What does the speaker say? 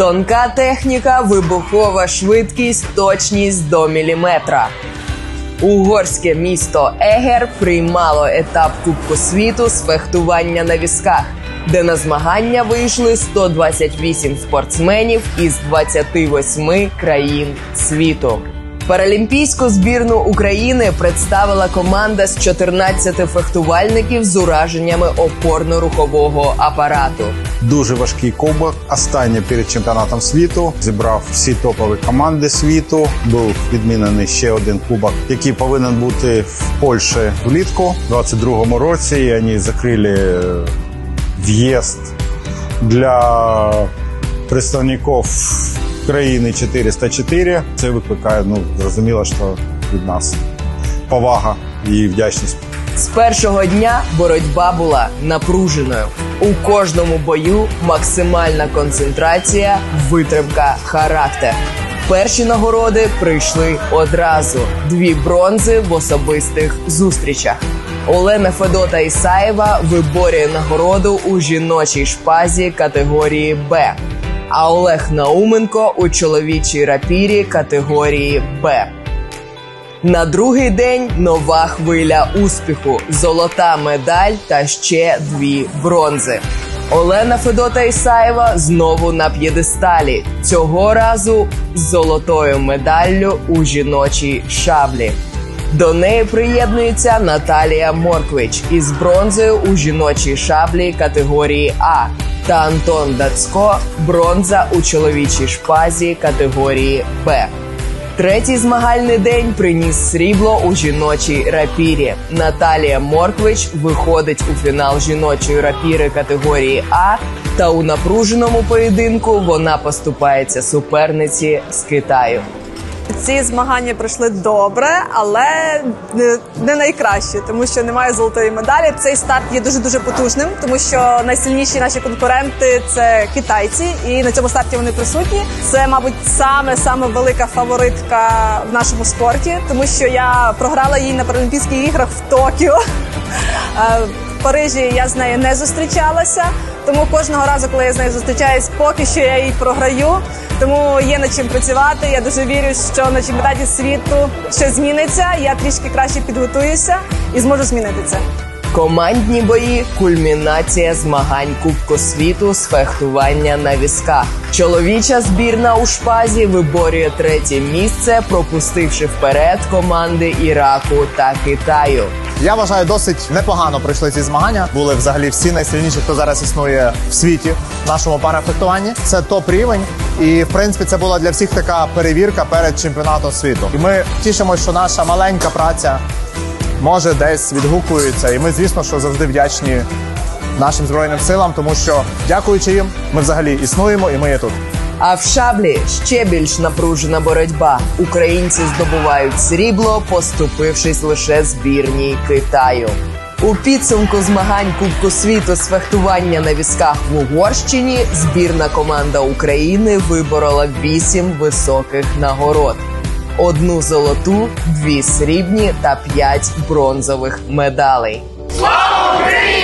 Тонка техніка, вибухова швидкість, точність до міліметра. Угорське місто Егер приймало етап Кубку світу з фехтування на візках, де на змагання вийшли 128 спортсменів із 28 країн світу. Паралімпійську збірну України представила команда з 14 фехтувальників з ураженнями опорно-рухового апарату. Дуже важкий кубок. Останнє перед чемпіонатом світу зібрав всі топові команди світу. Був відмінений ще один кубок, який повинен бути в Польщі влітку у 22-му році. І вони закрили е, в'їзд для представників країни 404. Це викликає ну зрозуміло, що від нас повага і вдячність. З першого дня боротьба була напруженою. У кожному бою максимальна концентрація, витримка, характер. Перші нагороди прийшли одразу: дві бронзи в особистих зустрічах. Олена Федота Ісаєва виборює нагороду у жіночій шпазі категорії Б, а Олег Науменко у чоловічій рапірі категорії Б. На другий день нова хвиля успіху, золота медаль та ще дві бронзи. Олена Федота Ісаєва знову на п'єдесталі. Цього разу з золотою медаллю у жіночій шаблі. До неї приєднується Наталія Морквич із бронзою у жіночій шаблі категорії А та Антон Дацько бронза у чоловічій шпазі категорії Б. Третій змагальний день приніс срібло у жіночій рапірі. Наталія Морквич виходить у фінал жіночої рапіри категорії А. Та у напруженому поєдинку вона поступається суперниці з Китаю. Ці змагання пройшли добре, але не, найкраще, тому що немає золотої медалі. Цей старт є дуже дуже потужним, тому що найсильніші наші конкуренти це китайці, і на цьому старті вони присутні. Це, мабуть, саме саме велика фаворитка в нашому спорті, тому що я програла їй на Паралімпійських іграх в Токіо. Е, В Парижі я з нею не зустрічалася, тому кожного разу, коли я з нею зустрічаюсь, поки що я їй програю. Тому є над чим працювати. Я дуже вірю, що на чемпіонаті світу ще зміниться. Я трішки краще підготуюся і зможу змінити це. Командні бої кульмінація змагань Кубку світу з фехтування на візках. Чоловіча збірна у шпазі виборює третє місце, пропустивши вперед команди Іраку та Китаю. Я вважаю, досить непогано пройшли ці змагання. Були взагалі всі найсильніші, хто зараз існує в світі в нашому парафехтуванні. Це топ рівень. І в принципі це була для всіх така перевірка перед чемпіонатом світу. І ми тішимося, що наша маленька праця може десь відгукується. І ми, звісно, що завжди вдячні нашим збройним силам, тому що дякуючи їм, ми взагалі існуємо і ми є тут. А в шаблі ще більш напружена боротьба. Українці здобувають срібло, поступившись лише збірній Китаю. У підсумку змагань Кубку світу з фехтування на візках в Угорщині збірна команда України виборола вісім високих нагород: одну золоту, дві срібні та п'ять бронзових медалей. Слава Україні!